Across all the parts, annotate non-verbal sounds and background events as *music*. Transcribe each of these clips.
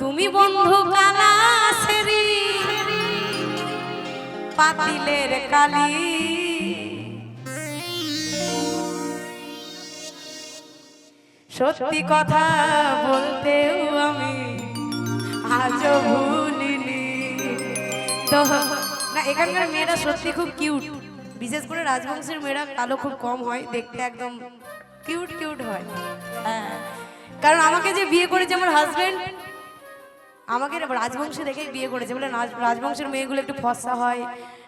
তুমি বন্ধু কালাসেরি পাতিলের কালি। সত্যি কথা বলতেও আমি আজ ভুলিনি। তো, না, এখানকার মেয়েরা সত্যি খুব কিউট। বিশেষ করে রাজবংশের মেয়েরা কালো খুব কম হয়, দেখতে একদম কিউট কিউট হয়। হ্যাঁ কারণ আমাকে যে বিয়ে করেছে আমার হাজবেন্ড আমাকে রাজবংশে দেখেই বিয়ে করেছে। বলে রাজ- রাজবংশের মেয়েগুলো একটু ফসা হয়,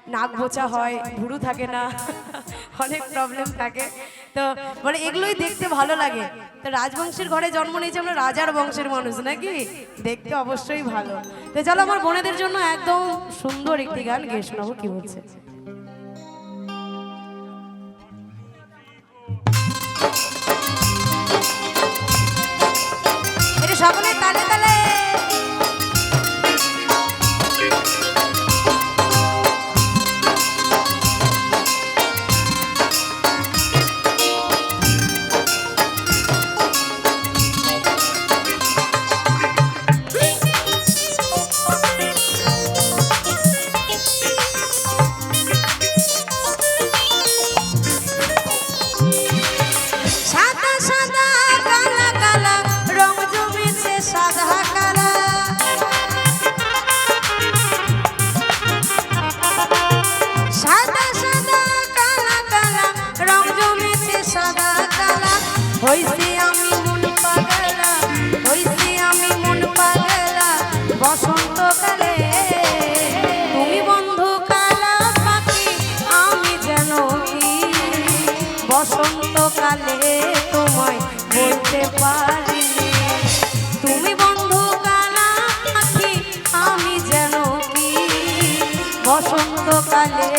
নাক বোচা হয়, ভুরু থাকে না, *laughs* অনেক প্রবলেম থাকে। তো মানে এগুলোই দেখতে ভালো লাগে। তো রাজবংশের ঘরে জন্ম নিয়েছে আমরা রাজার বংশের মানুষ, নাকি? দেখতে অবশ্যই ভালো। তো চলো আমার বোনেদের জন্য একদম সুন্দর একটি গান গেয়ে শোনাবো, কি বলছে? হইছে আমি মন পাগলা, হইছে আমি মন পাগলা বসন্তকালে তুমি বন্ধু কালা আমি যেন কি? বসন্তকালে তোমায় বলতে পারিনি তুমি বন্ধু কালা পাখি, আমি যেন কি? বসন্তকালে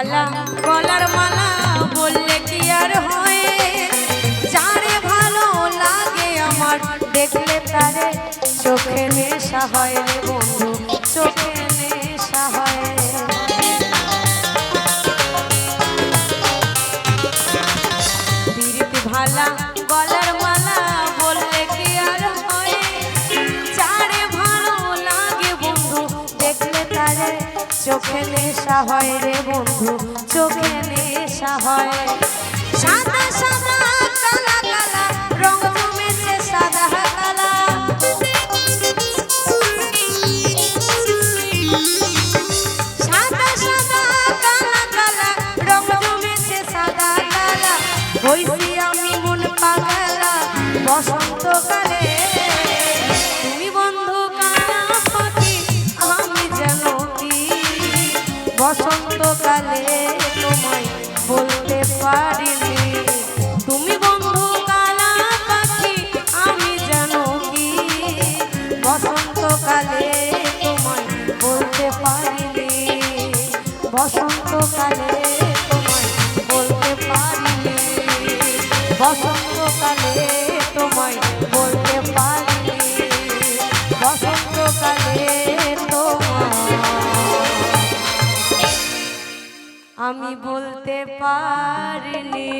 গলার মালা বললে কি আর হয়? যারে ভালো লাগে আমার, দেখলে তারে চোখে নেশা হয় বন্ধু, চোখে নেশা হয়। ভালা গলার চোখে নেশা হয় রে বন্ধু চোখে নেশা হয়। সাদা সাদা কালা কালা রং পারিনি তুমি আমি কি? বসন্তকালে তোমায় বলতে পারিনি বসন্তকালে তোমায় বলতে পারিনি বসন্তকালে তোমায় বলতে পারিনি বসন্তকালে আমি বলতে পারিনি।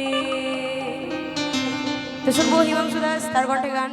তো শুনব হিমাংশু দাস তার গান